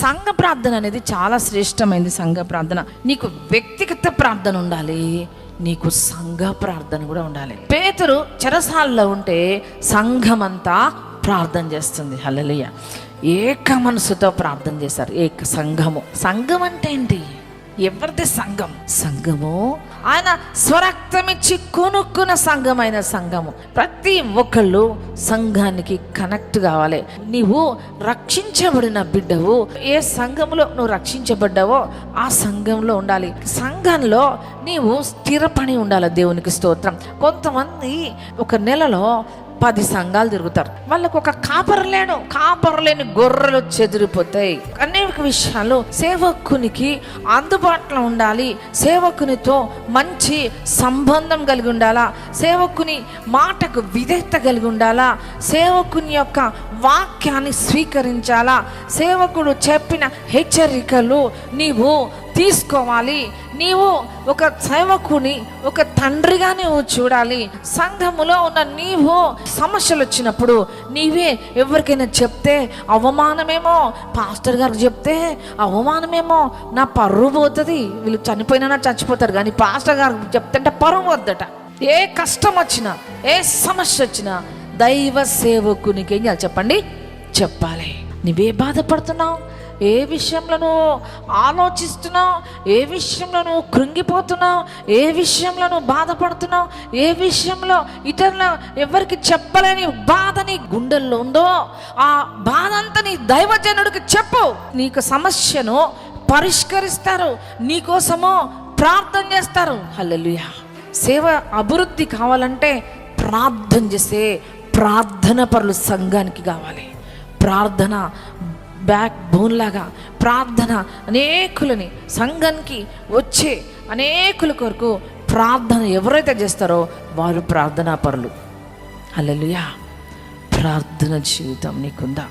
సంఘ ప్రార్థన అనేది చాలా శ్రేష్టమైనది సంఘ ప్రార్థన. నీకు వ్యక్తిగత ప్రార్థన ఉండాలి నీకు సంఘ ప్రార్థన కూడా ఉండాలి. పేతురు చెరసాల్లో ఉంటే సంఘమంతా ప్రార్థన చేస్తుంది. హలలియ ఏక మనసుతో ప్రార్థన చేశారు. ఏక సంఘము. సంఘం అంటే ఏంటి? ఎవరిది సంఘం? సంఘము ఆయన స్వరక్తమిచ్చి కొనుక్కున్న సంఘమైన సంఘము. ప్రతి ఒక్కళ్ళు సంఘానికి కనెక్ట్ కావాలి. నీవు రక్షించబడిన బిడ్డవు. ఏ సంఘంలో నువ్వు రక్షించబడ్డావో ఆ సంఘంలో ఉండాలి. సంఘంలో నీవు స్థిరపడి ఉండాలి దేవునికి స్తోత్రం. కొంతమంది ఒక నెలలో పది సంఘాలు తిరుగుతారు. వాళ్ళకు ఒక కాపరు లేడు. కాపరు లేని గొర్రెలు చెదిరిపోతాయి. అనేక విషయాలు సేవకునికి అందుబాటులో ఉండాలి. సేవకునితో మంచి సంబంధం కలిగి ఉండాలా? సేవకుని మాటకు విధేయత కలిగి ఉండాలా? సేవకుని యొక్క వాక్యాన్ని స్వీకరించాలా? సేవకుడు చెప్పిన హెచ్చరికలు నీవు తీసుకోవాలి. నీవు ఒక సేవకుని ఒక తండ్రిగా నువ్వు చూడాలి. సంఘములో ఉన్న నీవు సమస్యలు వచ్చినప్పుడు నీవే ఎవరికైనా చెప్తే అవమానమేమో పాస్టర్ గారు చెప్తే అవమానమేమో నా పరువు పోతుంది. వీళ్ళు చనిపోయినా చచ్చిపోతారు కానీ పాస్టర్ గారికి చెప్తుంటే పరువు వద్దట ఏ కష్టం వచ్చినా ఏ సమస్య వచ్చినా దైవ సేవకునికి ఏం చెప్పండి? చెప్పాలి. నువ్వే బాధపడుతున్నావు? ఏ విషయంలో నువ్వు ఆలోచిస్తున్నావు? ఏ విషయంలో నువ్వు కృంగిపోతున్నావు? ఏ విషయంలో నువ్వు బాధపడుతున్నావు? ఏ విషయంలో ఇతరుల ఎవరికి చెప్పలేని బాధ నీ గుండెల్లో ఉందో ఆ బాధ అంతా నీ దైవజనుడికి చెప్పు. నీకు సమస్యను పరిష్కరిస్తారు. నీకోసమో ప్రార్థన చేస్తారు. హల్లెలూయా. సేవ అభివృద్ధి కావాలంటే ప్రార్థన చేసే ప్రార్థన పరులు సంఘానికి కావాలి. ప్రార్థన బ్యాక్ బోన్ లాగా ప్రార్థన అనేకులని సంఘానికి వచ్చే అనేకుల కొరకు ప్రార్థన ఎవరైతే చేస్తారో వారు ప్రార్థనా పరులు హల్లెలూయా. ప్రార్థన జీవితం నీకుందా?